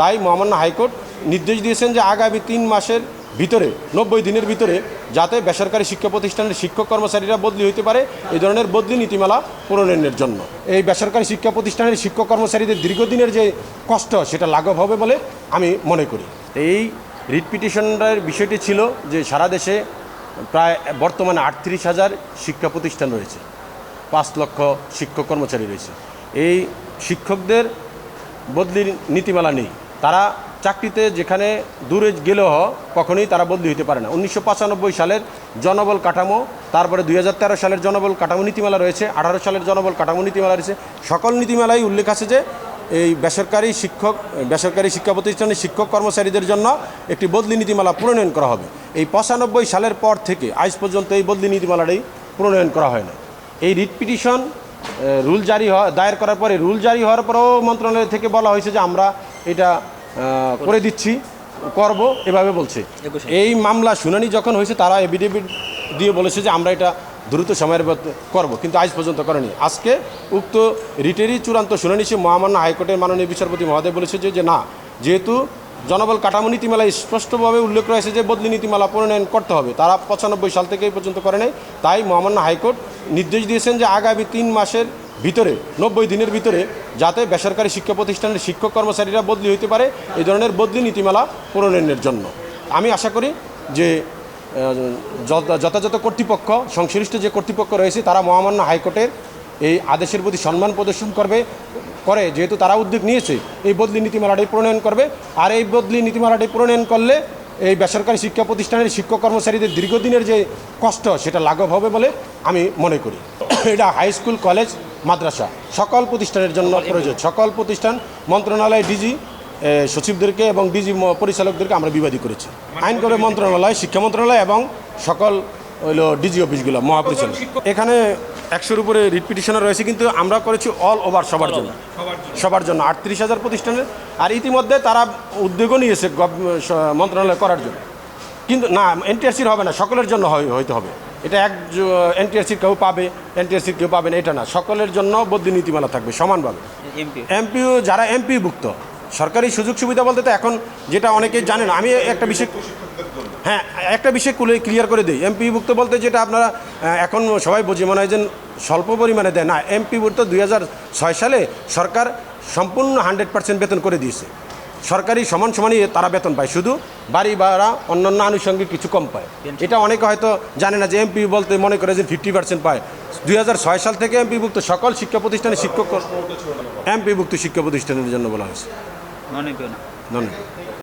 তাই মহামান্য হাইকোর্ট নির্দেশ দিয়েছেন যে আগামী তিন মাসের ভিতরে, নব্বই দিনের ভিতরে, যাতে বেসরকারি শিক্ষা প্রতিষ্ঠানের শিক্ষক কর্মচারীরা বদলি হতে পারে এই ধরনের বদলি নীতিমালা প্রণয়নের জন্য। এই বেসরকারি শিক্ষা প্রতিষ্ঠানের শিক্ষক কর্মচারীদের দীর্ঘদিনের যে কষ্ট, সেটা লাঘব হবে বলে আমি মনে করি। এই রিট বিষয়টি ছিল যে সারা দেশে প্রায় বর্তমানে আটত্রিশ হাজার শিক্ষা প্রতিষ্ঠান রয়েছে, পাঁচ লক্ষ শিক্ষক কর্মচারী রয়েছে। এই শিক্ষকদের বদলির নীতিমালা নেই। তারা চাকরিতে যেখানে দূরে গেলেও কখনোই তারা বদলি হতে পারে না। উনিশশো পঁচানব্বই সালের জনবল কাঠামো, তারপরে দুই হাজার তেরো সালের জনবল কাঠামো নীতিমালা রয়েছে, আঠারো সালের জনবল কাঠামো নীতিমালা রয়েছে। সকল নীতিমালাই উল্লেখ আছে যে, এই বেসরকারি শিক্ষক, বেসরকারি শিক্ষা প্রতিষ্ঠানের শিক্ষক কর্মচারীদের জন্য একটি বদলি নীতিমালা প্রণয়ন করা হবে। এই পঁচানব্বই সালের পর থেকে আজ পর্যন্ত এই বদলি নীতিমালাটাই প্রণয়ন করা হয় না এই রিট পিটিশন রুল জারি হওয়া দায়ের করার পরে রুল জারি হওয়ার পরেও মন্ত্রণালয় থেকে বলা হয়েছে যে আমরা এটা করে দিচ্ছি করব এভাবে বলছে। এই মামলা শুনানি যখন হয়েছে তারা এভিডেভিট দিয়ে বলেছে যে আমরা এটা দ্রুত সময়ের মধ্যে করব কিন্তু আজ পর্যন্ত করেনি। আজকে উক্ত রিটেরই চূড়ান্ত শুনানি সে মহামান্য হাইকোর্টের মাননীয় বিচারপতি মহোদয় বলেছে যে যে না যেহেতু জনবল কাঠামো নীতিমালায় স্পষ্টভাবে উল্লেখ রয়েছে যে বদলি নীতিমালা প্রণয়ন করতে হবে তারা পঁচানব্বই সাল থেকে এই পর্যন্ত করে নাই তাই মহামান্য হাইকোর্ট নির্দেশ দিয়েছেন যে আগামী তিন মাসের ভিতরে, নব্বই দিনের ভিতরে, যাতে বেসরকারি শিক্ষা প্রতিষ্ঠানের শিক্ষক কর্মচারীরা বদলি হতে পারে এই ধরনের বদলি নীতিমালা প্রণয়নের জন্য। আমি আশা করি যে যথাযথ কর্তৃপক্ষ, সংশ্লিষ্ট যে কর্তৃপক্ষ রয়েছে, তারা মহামান্য হাইকোর্টের এই আদেশের প্রতি সম্মান প্রদর্শন করবে, করে, যেহেতু তারা উদ্যোগ নিয়েছে, এই বদলি নীতিমালাটি প্রণয়ন করবে। আর এই বদলি নীতিমালাটি প্রণয়ন করলে এই বেসরকারি শিক্ষা প্রতিষ্ঠানের শিক্ষক কর্মচারীদের দীর্ঘদিনের যে কষ্ট, সেটা লাঘব হবে বলে আমি মনে করি। এটা হাই স্কুল, কলেজ, মাদ্রাসা, সকল প্রতিষ্ঠানের জন্য প্রয়োজন সকল প্রতিষ্ঠান, মন্ত্রণালয়, ডিজি সচিবদেরকে এবং ডিজি পরিচালকদেরকে আমরা বিবাদী করেছি। আইন করে মন্ত্রণালয়, শিক্ষা মন্ত্রণালয় এবং সকল হইল ডিজি অফিসগুলো, মহাপরিচালক। এখানে একশোর উপরে রিট পিটিশনার রয়েছে কিন্তু আমরা করেছি অল ওভার সবার জন্য। সবার জন্য। আটত্রিশ হাজার প্রতিষ্ঠানের। আর ইতিমধ্যে তারা উদ্যোগও নিয়েছে মন্ত্রণালয় করার জন্য। কিন্তু না এনটিআরসির হবে না সকলের জন্য হইতে হবে। এটা এক এনটিআরসির কেউ পাবে এনটিআরসির কেউ পাবে না এটা না। সকলের জন্য বদলি নীতিমালা থাকবে সমানভাবে। এমপি। এমপিও যারা এমপিভুক্ত সরকারি সুযোগ সুবিধা বলতে তো এখন যেটা অনেকেই জানে না আমি একটা বিষয় হ্যাঁ একটা বিষয় কুলে ক্লিয়ার করে দিই। এমপিভুক্ত বলতে যেটা আপনারা এখন সবাই বুঝি মনে হয় যে স্বল্প পরিমাণে দেয়। না এমপিভুক্ত দুই ছয় সালে সরকার সম্পূর্ণ হান্ড্রেড পার্সেন্ট বেতন করে দিয়েছে। সরকারি সমান সমানই তারা বেতন পায়। শুধু বাড়ি ভাড়া অন্যান্য আনুষঙ্গিক কিছু কম পায়। এটা অনেকে হয়তো জানে না যে এমপি বলতে মনে করে যে ফিফটি পার্সেন্ট পায়। দুই হাজার ছয় সাল থেকে এমপিভুক্ত সকল শিক্ষা প্রতিষ্ঠানে শিক্ষক এমপিভুক্ত শিক্ষা প্রতিষ্ঠানের জন্য বলা হয়েছে।